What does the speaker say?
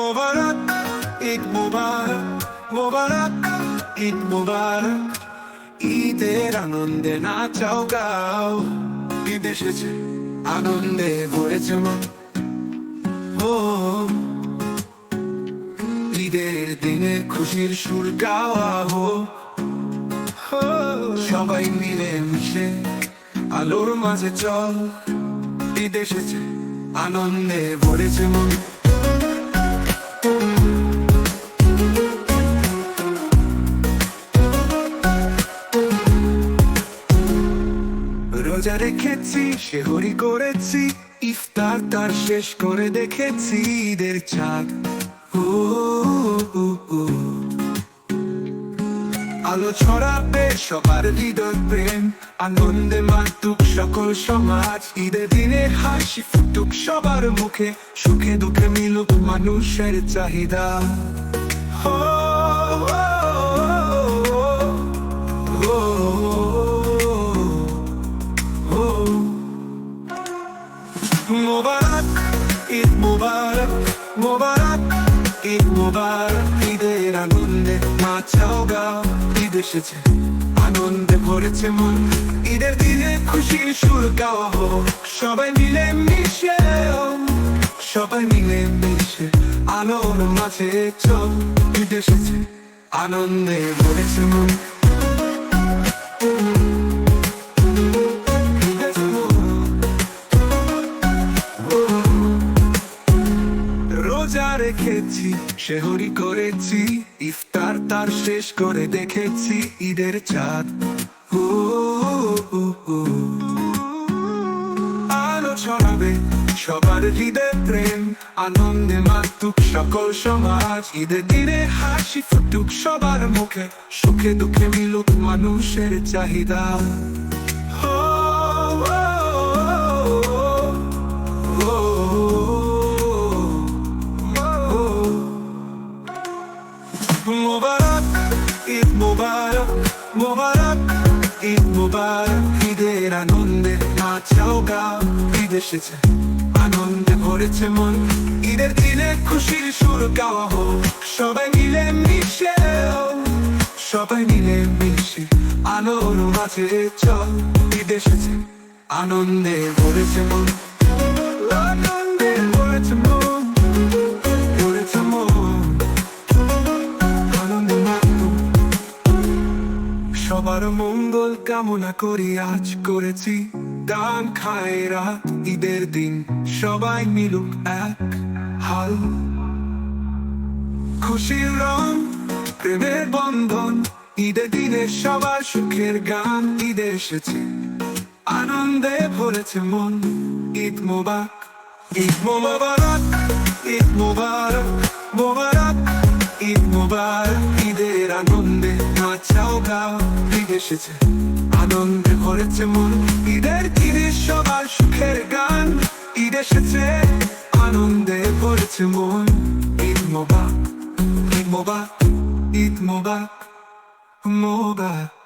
মোবারক, ঈদ মোবারক মোবারক, ঈদ মোবারক। ঈদের আনন্দে নাচাও, গাও। ঈদ এসেছে, আনন্দে ভরেছে মন। ও, ঈদের দিনে খুশির সুর গাওয়া হো। সবাই মিলে মিশে আলোর মাঝে চল। ঈদ এসেছে, আনন্দে ভরেছে মন। রোজা রেখেছি, শেহরি করেছি, ইফতার তার শেষ করে দেখেছি ঈদের চাঁদ ও। আলো ছড়াবে সবার হৃদয় প্রেম আনন্দে মাতুক সকল সমাজ। ঈদের দিনে হাসি ফুটুক সবার মুখে, সুখে দুঃখে মিলুক মানুষের চাহিদা। মোবারক, ঈদ মোবারক মোবারক। ঈদ মোবারক ঈদের আনন্দে নাচাও গাও, ঈদ এসেছে। আনন্দে ভরেছে মন। ঈদের দিনে খুশির সুর গাওয়া হোক, সবাই মিলে মিশে সবাই মিলে মিশে আলোর মাঝে চল। ঈদ এসেছে। আনন্দে ভরেছে মন। রেখেছি, শেহরি করেছি, ইফতার তার শেষ করে দেখেছি, ঈদের চাঁদ। ও। আলো ছড়াবে সবার হৃদয় প্রেম, আনন্দে মাতুক সকল সমাজ। ঈদে দিনে হাসি ফুটুক সবার মুখে, সুখে দুঃখে মিলুক মানুষের চাহিদা। মোবারক ঈদ মোবারক মোবারক ঈদ মোবারক ঈদের আনন্দে নাচাও গাও। ঈদ এসেছে আনন্দে ভরেছে মন। ঈদের দিনে খুশির সুর গাওয়া হোক। সবাই মিলে মিশে, সবাই মিলে মিশে আলোর মাঝে চল। ঈদ এসেছে, আনন্দে ভরেছে মন। আনন্দে ভরেছে মন। সবার মঙ্গল কামনা করি, আজ করেছি দান খায় রাত ঈদের দিন। সবাই মিলুক এক হাল। খুশির রং, প্রেমের বন্ধন, ঈদের দিনে সবার সুখের গান। ঈদে এসেছে, আনন্দে ভরেছে মন। ঈদ মোবারক ঈদ মোবারক ঈদ মোবারক মোবারক। ঈদ মোবারক, ঈদের আনন্দে নাচাও গাও ঈদ এসেছে। আনন্দে ভরেছে মন। ঈদের দিনে সবার সুখের গান ঈদ এসেছে। আনন্দে ভরেছে মন। ঈদ মোবারক ঈদ মোবারক ঈদ মোবারক মোবারক।